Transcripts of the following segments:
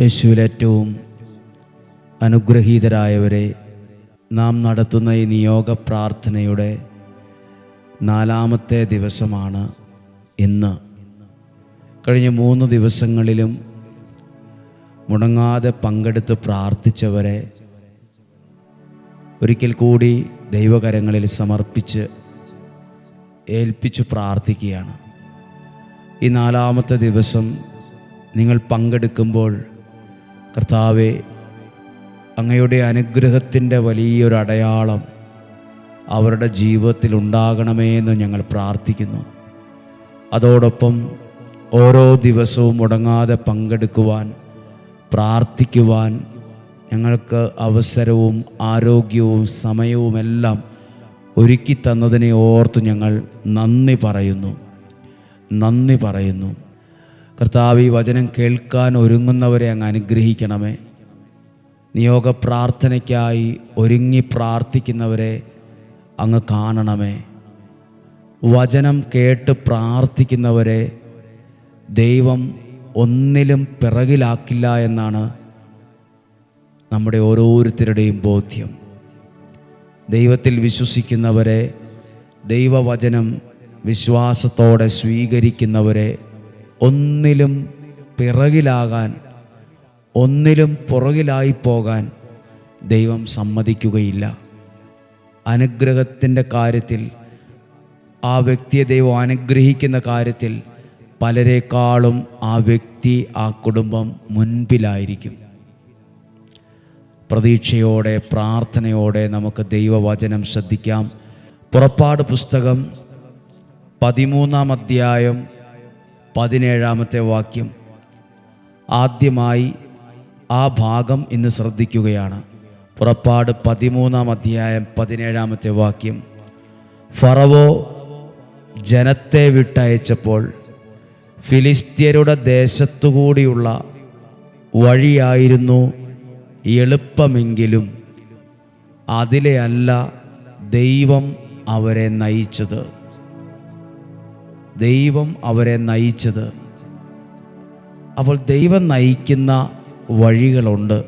യേശുവിൽ ഏറ്റവും അനുഗ്രഹീതരായവരെ നാം നടത്തുന്ന ഈ നിയോഗ പ്രാർത്ഥനയുടെ നാലാമത്തെ ദിവസമാണ് ഇന്ന്. കഴിഞ്ഞ മൂന്ന് ദിവസങ്ങളിലും മുടങ്ങാതെ പങ്കെടുത്ത് പ്രാർത്ഥിച്ചവരെ ഒരിക്കൽ കൂടി ദൈവകരങ്ങളിൽ സമർപ്പിച്ച് ഏൽപ്പിച്ച് പ്രാർത്ഥിക്കുകയാണ്. ഈ നാലാമത്തെ ദിവസം നിങ്ങൾ പങ്കെടുക്കുമ്പോൾ കർത്താവെ അങ്ങയുടെ അനുഗ്രഹത്തിന്റെ വലിയൊരു അടയാളം അവരുടെ ജീവിതത്തിൽ ഉണ്ടാകണമേ എന്ന് ഞങ്ങൾ പ്രാർത്ഥിക്കുന്നു. അതോടൊപ്പം ഓരോ ദിവസവും മുടങ്ങാതെ പങ്കെടുക്കുവാൻ പ്രാർത്ഥിക്കുവാൻ ഞങ്ങൾക്ക് അവസരവും ആരോഗ്യവും സമയവുമെല്ലാം ഒരുക്കി തന്നതിനെ ഓർത്ത് ഞങ്ങൾ നന്ദി പറയുന്നു. നന്ദി പറയുന്നു. കർത്താവ് ഈ വചനം കേൾക്കാൻ ഒരുങ്ങുന്നവരെ അങ്ങ് അനുഗ്രഹിക്കണമേ. നിയോഗ പ്രാർത്ഥനയ്ക്കായി ഒരുങ്ങി പ്രാർത്ഥിക്കുന്നവരെ അങ്ങ് കാണണമേ. വചനം കേട്ട് പ്രാർത്ഥിക്കുന്നവരെ ദൈവം ഒന്നിലും പിറകിലാക്കില്ല എന്നാണ് നമ്മുടെ ഓരോരുത്തരുടെയും ബോധ്യം. ദൈവത്തിൽ വിശ്വസിക്കുന്നവരെ ദൈവവചനം വിശ്വാസത്തോടെ സ്വീകരിക്കുന്നവരെ ഒന്നിലും പിറകിലാകാൻ ഒന്നിലും പുറകിലായി പോകാൻ ദൈവം സമ്മതിക്കുകയില്ല. അനുഗ്രഹത്തിന്റെ കാര്യത്തിൽ ആ വ്യക്തിയെ ദൈവം അനുഗ്രഹിക്കുന്ന കാര്യത്തിൽ പലരെക്കാളും ആ വ്യക്തി ആ കുടുംബം മുൻപിലായിരിക്കും. പ്രതീക്ഷയോടെ പ്രാർത്ഥനയോടെ നമുക്ക് ദൈവവചനം ശ്രദ്ധിക്കാം. പുറപ്പാട് പുസ്തകം പതിമൂന്നാം അധ്യായം പതിനേഴാമത്തെ വാക്യം. ആദ്യമായി ആ ഭാഗം ഇന്ന് ശ്രദ്ധിക്കുകയാണ്. പുറപ്പാട് പതിമൂന്നാം അധ്യായം പതിനേഴാമത്തെ വാക്യം. ഫറവോ ജനത്തെ വിട്ടയച്ചപ്പോൾ ഫിലിസ്ത്യരുടെ ദേശത്തുകൂടിയുള്ള വഴിയായിരുന്നു എളുപ്പമെങ്കിലും അതിലെ അല്ല ദൈവം അവരെ നയിച്ചത്. ദൈവം അവരെ നയിച്ചത്. അപ്പോൾ ദൈവം നയിക്കുന്ന വഴികളുണ്ട്.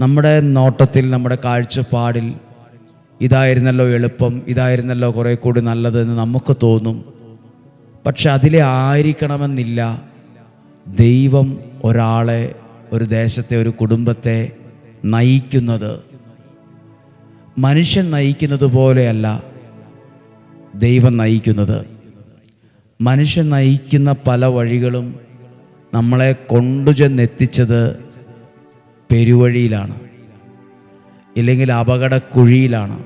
നമ്മുടെ നോട്ടത്തിൽ നമ്മുടെ കാഴ്ചപ്പാടിൽ ഇതായിരുന്നല്ലോ എളുപ്പം ഇതായിരുന്നല്ലോ കുറേ കൂടി നല്ലതെന്ന് നമുക്ക് തോന്നും. പക്ഷെ അതിലെ ആയിരിക്കണമെന്നില്ല. ദൈവം ഒരാളെ ഒരു ദേശത്തെ ഒരു കുടുംബത്തെ നയിക്കുന്നത്. മനുഷ്യൻ നയിക്കുന്നത് പോലെയല്ല ദൈവം നയിക്കുന്നത്. മനുഷ്യൻ നയിക്കുന്ന പല വഴികളും നമ്മളെ കൊണ്ടുചെന്നെത്തിച്ചത് പെരുവഴിയിലാണ്. ഇല്ലെങ്കിൽ അപകടക്കുഴിയിലാണ്.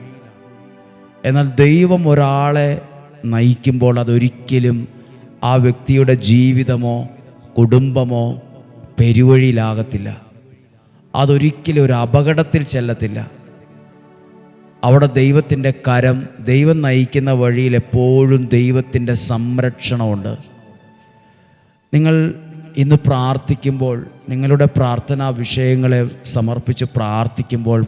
എന്നാൽ ദൈവം ഒരാളെ നയിക്കുമ്പോൾ അതൊരിക്കലും ആ വ്യക്തിയുടെ ജീവിതമോ കുടുംബമോ പെരുവഴിയിലാകത്തില്ല. അതൊരിക്കലും ഒരു അപകടത്തിൽ ചെല്ലത്തില്ല. അവിടെ ദൈവത്തിന്റെ കരം ദൈവം നയിക്കുന്ന വഴിയിൽ എപ്പോഴും ദൈവത്തിന്റെ സംരക്ഷണമുണ്ട്. നിങ്ങൾ ഇന്ന് പ്രാർത്ഥിക്കുമ്പോൾ നിങ്ങളുടെ പ്രാർത്ഥനാ വിഷയങ്ങളെ സമർപ്പിച്ച് പ്രാർത്ഥിക്കുമ്പോൾ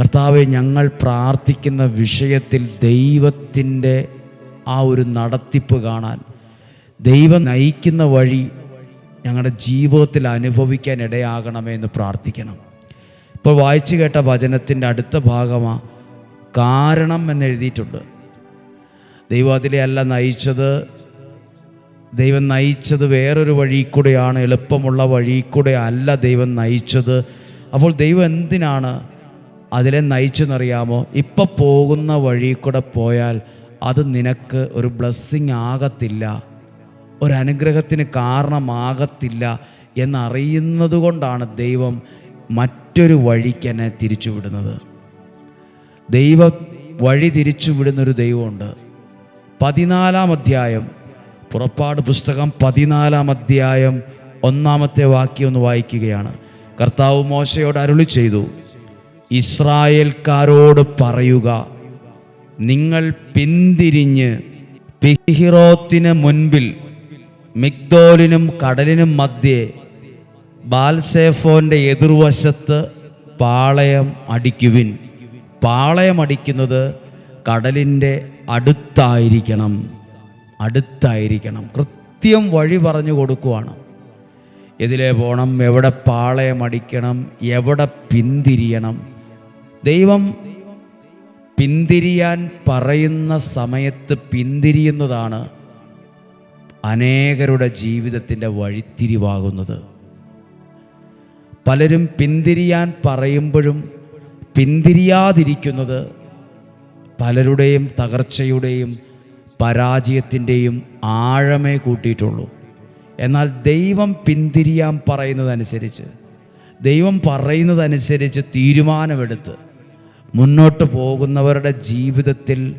കർത്താവെ ഞങ്ങൾ പ്രാർത്ഥിക്കുന്ന വിഷയത്തിൽ ദൈവത്തിന്റെ ആ ഒരു നടത്തിപ്പ് കാണാൻ ദൈവം നയിക്കുന്ന വഴി ഞങ്ങളുടെ ജീവിതത്തിൽ അനുഭവിക്കാൻ ഇടയാകണമേ എന്ന് പ്രാർത്ഥിക്കണം. ഇപ്പോൾ വായിച്ചു കേട്ട വചനത്തിന്റെ അടുത്ത ഭാഗമാണ് കാരണം എന്നെഴുതിയിട്ടുണ്ട്. ദൈവം അതിലെ അല്ല നയിച്ചത്. ദൈവം നയിച്ചത് വേറൊരു വഴി കൂടെയാണ് എളുപ്പമുള്ള വഴി കൂടെ അല്ല ദൈവം നയിച്ചത്. അപ്പോൾ ദൈവം എന്തിനാണ് അതിലെ നയിച്ചെന്നറിയാമോ? ഇപ്പം പോകുന്ന വഴി കൂടെ പോയാൽ അത് നിനക്ക് ഒരു ബ്ലെസ്സിങ് ആകത്തില്ല ഒരു അനുഗ്രഹത്തിന് കാരണമാകത്തില്ല എന്നറിയുന്നത് കൊണ്ടാണ് ദൈവം മറ്റൊരു വഴിക്ക് എന്നെ തിരിച്ചുവിടുന്നത്. ദൈവ വഴി തിരിച്ചുവിടുന്നൊരു ദൈവമുണ്ട്. പതിനാലാം അധ്യായം പുറപ്പാട് പുസ്തകം പതിനാലാം അധ്യായം ഒന്നാമത്തെ വാക്യം ഒന്ന് വായിക്കുകയാണ്. കർത്താവ് മോശയോട് അരുളി ചെയ്തു ഇസ്രായേൽക്കാരോട് പറയുക നിങ്ങൾ പിന്തിരിഞ്ഞ് പിഹിറോത്തിന് മുൻപിൽ മിഗ്ദോലിനും കടലിനും മധ്യേ ബാൽസേഫോന്റെ എതിർവശത്ത് പാളയം അടിക്കുവിൻ. പാളയം അടിക്കുന്നത് കടലിന്റെ അടുത്തായിരിക്കണം. അടുത്തായിരിക്കണം. കൃത്യം വഴി പറഞ്ഞു കൊടുക്കുവാണ്. എതിലെ പോകണം എവിടെ പാളയം അടിക്കണം എവിടെ പിന്തിരിയണം. ദൈവം പിന്തിരിയാൻ പറയുന്ന സമയത്ത് പിന്തിരിയുന്നതാണ് അനേകരുടെ ജീവിതത്തിന്റെ വഴിത്തിരിവാകുന്നത്. പലരും പിന്തിരിയാൻ പറയുമ്പോഴും പിന്തിരിയാതിരിക്കുന്നത് പലരുടെയും തകർച്ചയുടെയും പരാജയത്തിന്റെയും ആഴമേ കൂട്ടിയിട്ടുള്ളൂ. എന്നാൽ ദൈവം പിന്തിരിയാൻ പറയുന്നതനുസരിച്ച് ദൈവം പറയുന്നതനുസരിച്ച് തീരുമാനമെടുത്ത് മുന്നോട്ട് പോകുന്നവരുടെ ജീവിതത്തിൽ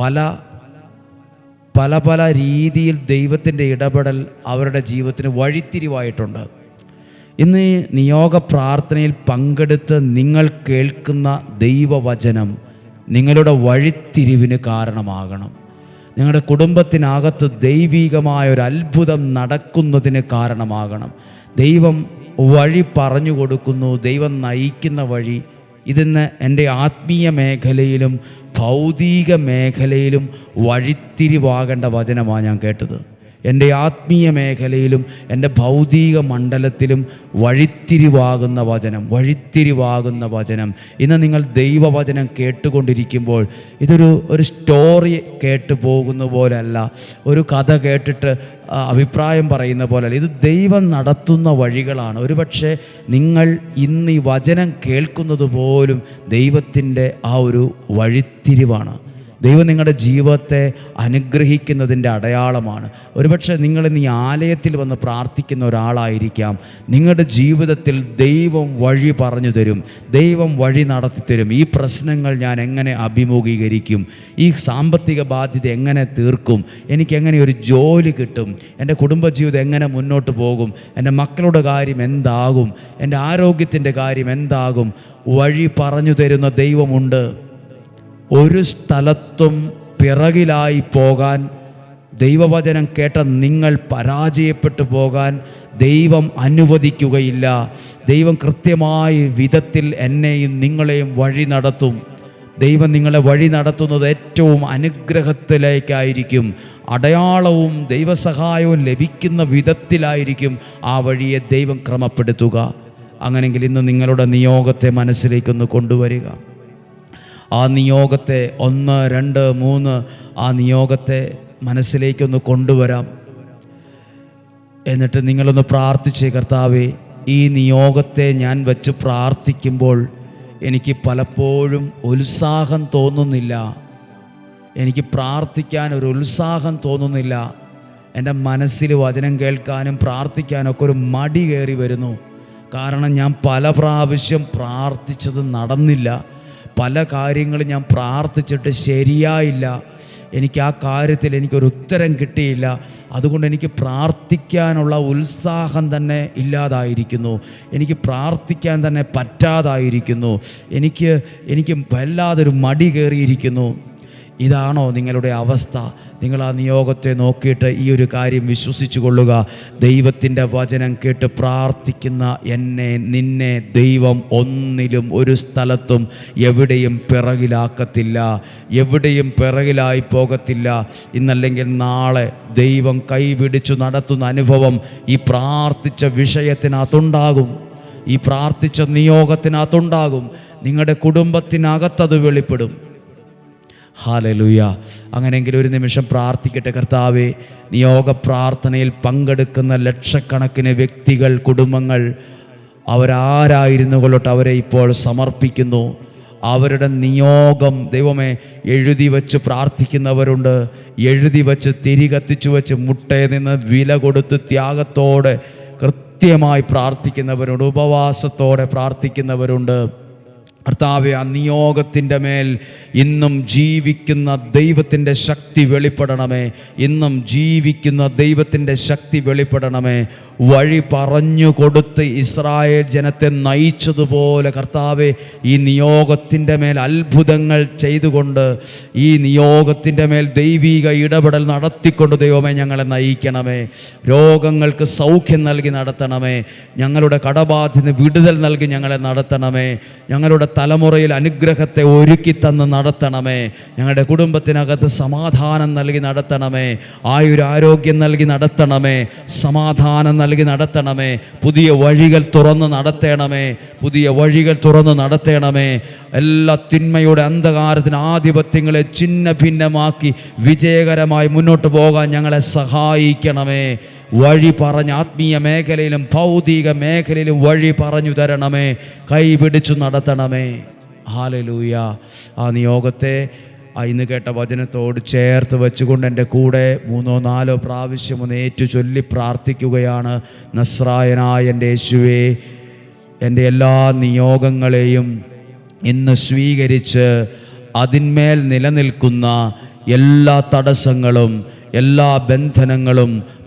പല പല പല രീതിയിൽ ദൈവത്തിന്റെ ഇടപെടൽ അവരുടെ ജീവിതത്തിന് വഴിത്തിരിവായിട്ടുണ്ട്. ഇന്ന് നിയോഗ പ്രാർത്ഥനയിൽ പങ്കെടുത്ത് നിങ്ങൾ കേൾക്കുന്ന ദൈവവചനം നിങ്ങളുടെ വഴിത്തിരിവിന് കാരണമാകണം. നിങ്ങളുടെ കുടുംബത്തിനകത്ത് ദൈവീകമായ ഒരു അത്ഭുതം നടക്കുന്നതിന് കാരണമാകണം. ദൈവം വഴി പറഞ്ഞു കൊടുക്കുന്നു ദൈവം നയിക്കുന്ന വഴി. ഇതിന്ന് എന്റെ ആത്മീയ മേഖലയിലും ഭൗതിക മേഖലയിലും വഴിത്തിരിവാകേണ്ട വചനമാണ് ഞാൻ കേട്ടത്. എന്റെ ആത്മീയ മേഖലയിലും എന്റെ ഭൗതിക മണ്ഡലത്തിലും വഴിത്തിരിവാകുന്ന വചനം വഴിത്തിരിവാകുന്ന വചനം. ഇന്ന് നിങ്ങൾ ദൈവവചനം കേട്ടുകൊണ്ടിരിക്കുമ്പോൾ ഇതൊരു ഒരു സ്റ്റോറി കേട്ട് പോകുന്ന പോലെയല്ല ഒരു കഥ കേട്ടിട്ട് അഭിപ്രായം പറയുന്ന പോലെയല്ല. ഇത് ദൈവം നടത്തുന്ന വഴികളാണ്. ഒരുപക്ഷെ നിങ്ങൾ ഇന്ന് ഈ വചനം കേൾക്കുന്നത് പോലും ദൈവത്തിന്റെ ആ ഒരു വഴിത്തിരിവാണ്. ദൈവം നിങ്ങളുടെ ജീവിതത്തെ അനുഗ്രഹിക്കുന്നതിന്റെ അടയാളമാണ്. ഒരുപക്ഷെ നിങ്ങൾ ഈ ആലയത്തിൽ വന്ന് പ്രാർത്ഥിക്കുന്ന ഒരാളായിരിക്കാം. നിങ്ങളുടെ ജീവിതത്തിൽ ദൈവം വഴി പറഞ്ഞു തരും. ദൈവം വഴി നടത്തി തരും. ഈ പ്രശ്നങ്ങൾ ഞാൻ എങ്ങനെ അഭിമുഖീകരിക്കും? ഈ സാമ്പത്തിക ബാധ്യത എങ്ങനെ തീർക്കും? എനിക്ക് എങ്ങനെ ഒരു ജോലി കിട്ടും? എന്റെ കുടുംബജീവിതം എങ്ങനെ മുന്നോട്ട് പോകും? എന്റെ മക്കളുടെ കാര്യം എന്താകും? എന്റെ ആരോഗ്യത്തിന്റെ കാര്യം എന്താകും? വഴി പറഞ്ഞു തരുന്ന ദൈവമുണ്ട്. ഒരു സ്ഥലത്തും പിറകിലായി പോകാൻ ദൈവവചനം കേട്ട നിങ്ങൾ പരാജയപ്പെട്ടു പോകാൻ ദൈവം അനുവദിക്കുകയില്ല. ദൈവം കൃത്യമായ വിധത്തിൽ എന്നെയും നിങ്ങളെയും വഴി നടത്തും. ദൈവം നിങ്ങളെ വഴി നടത്തുന്നത് ഏറ്റവും അനുഗ്രഹത്തിലേക്കായിരിക്കും. അടയാളവും ദൈവസഹായവും ലഭിക്കുന്ന വിധത്തിലായിരിക്കും ആ വഴിയെ ദൈവം ക്രമപ്പെടുത്തുക. അങ്ങനെങ്കിൽ ഇന്ന് നിങ്ങളുടെ നിയോഗത്തെ മനസ്സിലേക്കൊന്ന് കൊണ്ടുവരിക. ആ നിയോഗത്തെ ഒന്ന് രണ്ട് മൂന്ന് ആ നിയോഗത്തെ മനസ്സിലേക്കൊന്ന് കൊണ്ടുവരാം. എന്നിട്ട് നിങ്ങളൊന്ന് പ്രാർത്ഥിച്ച് കർത്താവേ ഈ നിയോഗത്തെ ഞാൻ വെച്ച് പ്രാർത്ഥിക്കുമ്പോൾ എനിക്ക് പലപ്പോഴും ഉത്സാഹം തോന്നുന്നില്ല. എനിക്ക് പ്രാർത്ഥിക്കാൻ ഒരു ഉത്സാഹം തോന്നുന്നില്ല. എന്റെ മനസ്സിൽ വചനം കേൾക്കാനും പ്രാർത്ഥിക്കാനൊക്കെ ഒരു മടി കയറി വരുന്നു. കാരണം ഞാൻ പല പ്രാവശ്യം പ്രാർത്ഥിച്ചത് നടന്നില്ല. പല കാര്യങ്ങളും ഞാൻ പ്രാർത്ഥിച്ചിട്ട് ശരിയായില്ല. എനിക്ക് ആ കാര്യത്തിൽ എനിക്കൊരു ഉത്തരം കിട്ടിയില്ല. അതുകൊണ്ട് എനിക്ക് പ്രാർത്ഥിക്കാനുള്ള ഉത്സാഹം തന്നെ ഇല്ലാതായിരിക്കുന്നു. എനിക്ക് പ്രാർത്ഥിക്കാൻ തന്നെ പറ്റാതായിരിക്കുന്നു. എനിക്ക് എനിക്ക് വല്ലാതൊരു മടി കയറിയിരിക്കുന്നു. ഇതാണോ നിങ്ങളുടെ അവസ്ഥ? നിങ്ങൾ ആ നിയോഗത്തെ നോക്കിയിട്ട് ഈ ഒരു കാര്യം വിശ്വസിച്ചു കൊള്ളുക. ദൈവത്തിന്റെ വചനം കേട്ട് പ്രാർത്ഥിക്കുന്ന എന്നെ നിന്നെ ദൈവം ഒന്നിലും ഒരു സ്ഥലത്തും എവിടെയും പിറകിലാക്കത്തില്ല. എവിടെയും പിറകിലായി പോകത്തില്ല. ഇന്നല്ലെങ്കിൽ നാളെ ദൈവം കൈപിടിച്ചു നടത്തുന്ന അനുഭവം ഈ പ്രാർത്ഥിച്ച വിഷയത്തിനകത്തുണ്ടാകും. ഈ പ്രാർത്ഥിച്ച നിയോഗത്തിനകത്തുണ്ടാകും. നിങ്ങളുടെ കുടുംബത്തിനകത്തത് വെളിപ്പെടും. ഹാലലുയ. അങ്ങനെയെങ്കിൽ ഒരു നിമിഷം പ്രാർത്ഥിക്കട്ടെ കർത്താവെ. നിയോഗ പ്രാർത്ഥനയിൽ പങ്കെടുക്കുന്ന ലക്ഷക്കണക്കിന് വ്യക്തികൾ കുടുംബങ്ങൾ അവരാരായിരുന്നു കൊള്ളട്ടെ അവരെ ഇപ്പോൾ സമർപ്പിക്കുന്നു. അവരുടെ നിയോഗം ദൈവമേ എഴുതി വച്ച് പ്രാർത്ഥിക്കുന്നവരുണ്ട്. എഴുതി വച്ച് തിരി കത്തിച്ചു വെച്ച് മുട്ടയിൽ നിന്ന് വില കൊടുത്ത് ത്യാഗത്തോടെ കൃത്യമായി പ്രാർത്ഥിക്കുന്നവരുണ്ട് ഉപവാസത്തോടെ പ്രാർത്ഥിക്കുന്നവരുണ്ട്. കർത്താവെ ആ നിയോഗത്തിന്റെ മേൽ ഇന്നും ജീവിക്കുന്ന ദൈവത്തിന്റെ ശക്തി വെളിപ്പെടണമേ. ഇന്നും ജീവിക്കുന്ന ദൈവത്തിന്റെ ശക്തി വെളിപ്പെടണമേ. വഴി പറഞ്ഞു കൊടുത്ത് ഇസ്രായേൽ ജനത്തെ നയിച്ചതുപോലെ കർത്താവെ ഈ നിയോഗത്തിന്റെ മേൽ അത്ഭുതങ്ങൾ ചെയ്തുകൊണ്ട് ഈ നിയോഗത്തിന്റെ മേൽ ദൈവിക ഇടപെടൽ നടത്തിക്കൊണ്ട് ദൈവമേ ഞങ്ങളെ നയിക്കണമേ. രോഗങ്ങൾക്ക് സൗഖ്യം നൽകി നടത്തണമേ. ഞങ്ങളുടെ കടബാധ്യത വിടുതൽ നൽകി ഞങ്ങളെ നടത്തണമേ. ഞങ്ങളുടെ തലമുറയിൽ അനുഗ്രഹത്തെ ഒരുക്കി തന്ന് നടത്തണമേ. ഞങ്ങളുടെ കുടുംബത്തിനകത്ത് സമാധാനം നൽകി നടത്തണമേ. ആയുരാരോഗ്യം നൽകി നടത്തണമേ. സമാധാനം നൽകി നടത്തണമേ. പുതിയ വഴികൾ തുറന്ന് നടത്തണമേ. പുതിയ വഴികൾ തുറന്ന് നടത്തണമേ. എല്ലാ തിന്മയുടെ അന്ധകാരത്തിന് ആധിപത്യങ്ങളെ ചിന്ന ഭിന്നമാക്കി വിജയകരമായി മുന്നോട്ട് പോകാൻ ഞങ്ങളെ സഹായിക്കണമേ. വഴി പറഞ്ഞ് ആത്മീയ മേഖലയിലും ഭൗതിക മേഖലയിലും വഴി പറഞ്ഞു തരണമേ. കൈ കൈപിടിച്ചു നടത്തണമേ. ഹാലലൂയ ആ നിയോഗത്തെ ഇന്ന് കേട്ട വചനത്തോട് ചേർത്ത് വെച്ചുകൊണ്ട് എന്റെ കൂടെ മൂന്നോ നാലോ പ്രാവശ്യം ഒന്ന് ഏറ്റു ചൊല്ലി പ്രാർത്ഥിക്കുകയാണ്. നസ്രായനായ എന്റെ യേശുവേ എന്റെ എല്ലാ നിയോഗങ്ങളെയും ഇന്ന് സ്വീകരിച്ച് അതിന്മേൽ നിലനിൽക്കുന്ന എല്ലാ തടസ്സങ്ങളും എല്ലാ ബന്ധനങ്ങളും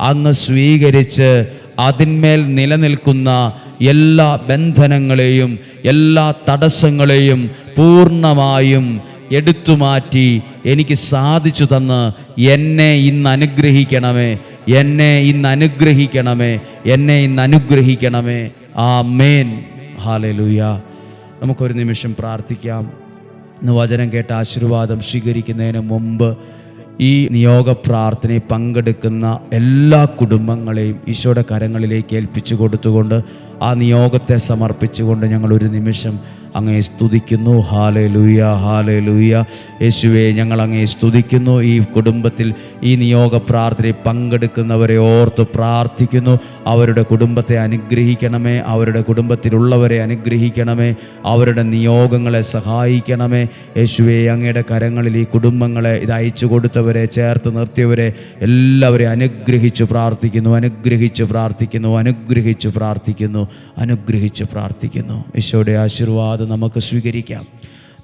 അങ്ങ് സ്വീകരിച്ച് അതിന്മേൽ നിലനിൽക്കുന്ന എല്ലാ ബന്ധനങ്ങളെയും എല്ലാ തടസ്സങ്ങളെയും പൂർണമായും എടുത്തു മാറ്റി എനിക്ക് സാധിച്ചു തന്ന് എന്നെ ഇന്ന് അനുഗ്രഹിക്കണമേ എന്നെ ഇന്ന് അനുഗ്രഹിക്കണമേ എന്നെ ഇന്ന് അനുഗ്രഹിക്കണമേ. ആ മേൻ ഹാലലൂയ നമുക്കൊരു നിമിഷം പ്രാർത്ഥിക്കാം. ഇന്ന് വചനം കേട്ട ആശീർവാദം സ്വീകരിക്കുന്നതിന് മുമ്പ് ഈ നിയോഗ പ്രാർത്ഥനയിൽ പങ്കെടുക്കുന്ന എല്ലാ കുടുംബങ്ങളെയും ഈശോയുടെ കരങ്ങളിലേക്ക് ഏൽപ്പിച്ചു കൊടുത്തുകൊണ്ട് ആ നിയോഗത്തെ സമർപ്പിച്ചുകൊണ്ട് ഞങ്ങൾ ഒരു നിമിഷം അങ്ങേ സ്തുതിക്കുന്നു. ഹാലേ ലൂയ ഹാലേ ലൂയ യേശുവെ ഞങ്ങൾ അങ്ങേ സ്തുതിക്കുന്നു. ഈ കുടുംബത്തിൽ ഈ നിയോഗ പ്രാർത്ഥനയിൽ പങ്കെടുക്കുന്നവരെ ഓർത്ത് പ്രാർത്ഥിക്കുന്നു. അവരുടെ കുടുംബത്തെ അനുഗ്രഹിക്കണമേ. അവരുടെ കുടുംബത്തിലുള്ളവരെ അനുഗ്രഹിക്കണമേ. അവരുടെ നിയോഗങ്ങളെ സഹായിക്കണമേ. യേശുവെ അങ്ങയുടെ കരങ്ങളിൽ ഈ കുടുംബങ്ങളെ ഇത് അയച്ചു കൊടുത്തവരെ ചേർത്ത് നിർത്തിയവരെ എല്ലാവരെയും അനുഗ്രഹിച്ചു പ്രാർത്ഥിക്കുന്നു. അനുഗ്രഹിച്ചു പ്രാർത്ഥിക്കുന്നു. അനുഗ്രഹിച്ചു പ്രാർത്ഥിക്കുന്നു. അനുഗ്രഹിച്ചു പ്രാർത്ഥിക്കുന്നു. ഈശോയുടെ ആശീർവാദം നമുക്ക് സ്വീകരിക്കാം.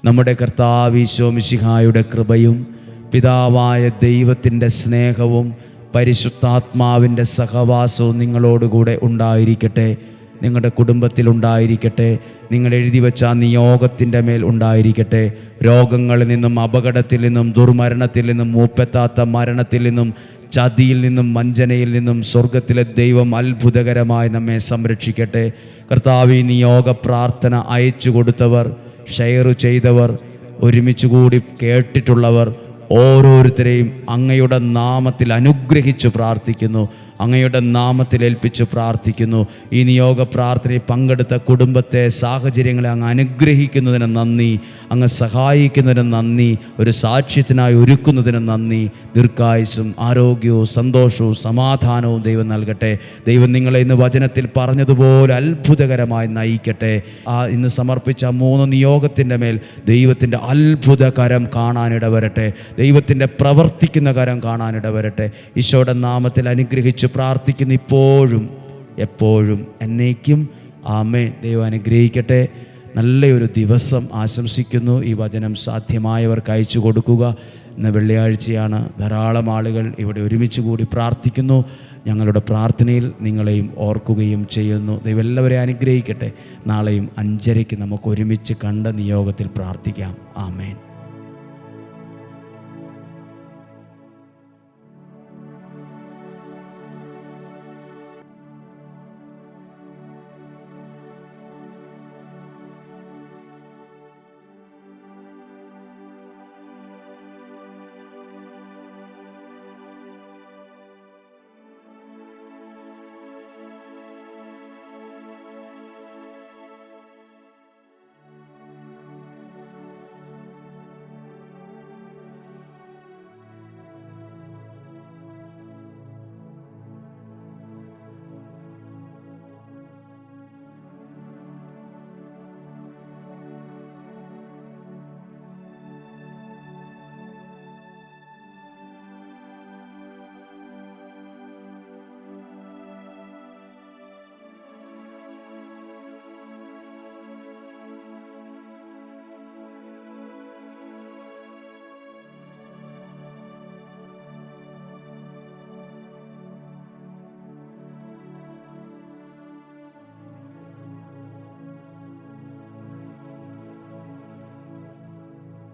നമ്മുടെ കർത്താവ് ഈശോ മിശിഹായുടെ കൃപയും പിതാവായ ദൈവത്തിന്റെ സ്നേഹവും പരിശുദ്ധാത്മാവിന്റെ സഹവാസവും നിങ്ങളോടുകൂടെ ഉണ്ടായിരിക്കട്ടെ. നിങ്ങളുടെ കുടുംബത്തിൽ ഉണ്ടായിരിക്കട്ടെ. നിങ്ങൾ എഴുതി വെച്ച നിയോഗത്തിന്റെ മേൽ ഉണ്ടായിരിക്കട്ടെ. രോഗങ്ങളിൽ നിന്നും അപകടത്തിൽ നിന്നും ദുർമരണത്തിൽ നിന്നും മൂപ്പെത്താത്ത മരണത്തിൽ നിന്നും ചതിയിൽ നിന്നും വഞ്ചനയിൽ നിന്നും സ്വർഗത്തിലെ ദൈവം അത്ഭുതകരമായി നമ്മെ സംരക്ഷിക്കട്ടെ. കർത്താവ് ഈ നിയോഗ പ്രാർത്ഥന അയച്ചു കൊടുത്തവർ ഷെയർ ചെയ്തവർ ഒരുമിച്ച് കൂടി കേട്ടിട്ടുള്ളവർ ഓരോരുത്തരെയും അങ്ങയുടെ നാമത്തിൽ അനുഗ്രഹിച്ച് പ്രാർത്ഥിക്കുന്നു. അങ്ങയുടെ നാമത്തിൽ ഏൽപ്പിച്ച് പ്രാർത്ഥിക്കുന്നു. ഈ നിയോഗ പ്രാർത്ഥനയിൽ പങ്കെടുത്ത കുടുംബത്തെ സാഹചര്യങ്ങളെ അങ്ങ് അനുഗ്രഹിക്കുന്നതിന് നന്ദി. അങ്ങ് സഹായിക്കുന്നതിന് നന്ദി. ഒരു സാക്ഷ്യത്തിനായി ഒരുക്കുന്നതിന് നന്ദി. ദീർഘായുസും ആരോഗ്യവും സന്തോഷവും സമാധാനവും ദൈവം നൽകട്ടെ. ദൈവം നിങ്ങളെ ഇന്ന് വചനത്തിൽ പറഞ്ഞതുപോലെ അത്ഭുതകരമായി നയിക്കട്ടെ. ആ ഇന്ന് സമർപ്പിച്ച മൂന്ന് നിയോഗത്തിന്റെ മേൽ ദൈവത്തിന്റെ അത്ഭുതകരം കാണാനിടവരട്ടെ. കാണാനിട വരട്ടെ ദൈവത്തിന്റെ പ്രവർത്തിക്കുന്ന കരം കാണാനിടവരട്ടെ. ഈശോയുടെ നാമത്തിൽ അനുഗ്രഹിച്ച് പ്രാർത്ഥിക്കുന്ന ഇപ്പോഴും എപ്പോഴും എന്നേക്കും ആമേ ദൈവം അനുഗ്രഹിക്കട്ടെ. നല്ലൊരു ദിവസം ആശംസിക്കുന്നു. ഈ വചനം സാധ്യമായവർക്ക് അയച്ചു കൊടുക്കുക. ഇന്ന് വെള്ളിയാഴ്ചയാണ് ധാരാളം ആളുകൾ ഇവിടെ ഒരുമിച്ച് കൂടി പ്രാർത്ഥിക്കുന്നു. ഞങ്ങളുടെ പ്രാർത്ഥനയിൽ നിങ്ങളെയും ഓർക്കുകയും ചെയ്യുന്നു. ദൈവം എല്ലാവരെയും അനുഗ്രഹിക്കട്ടെ. നാളെയും അഞ്ചരയ്ക്ക് നമുക്ക് ഒരുമിച്ച് കണ്ട നിയോഗത്തിൽ പ്രാർത്ഥിക്കാം. ആമേൻ.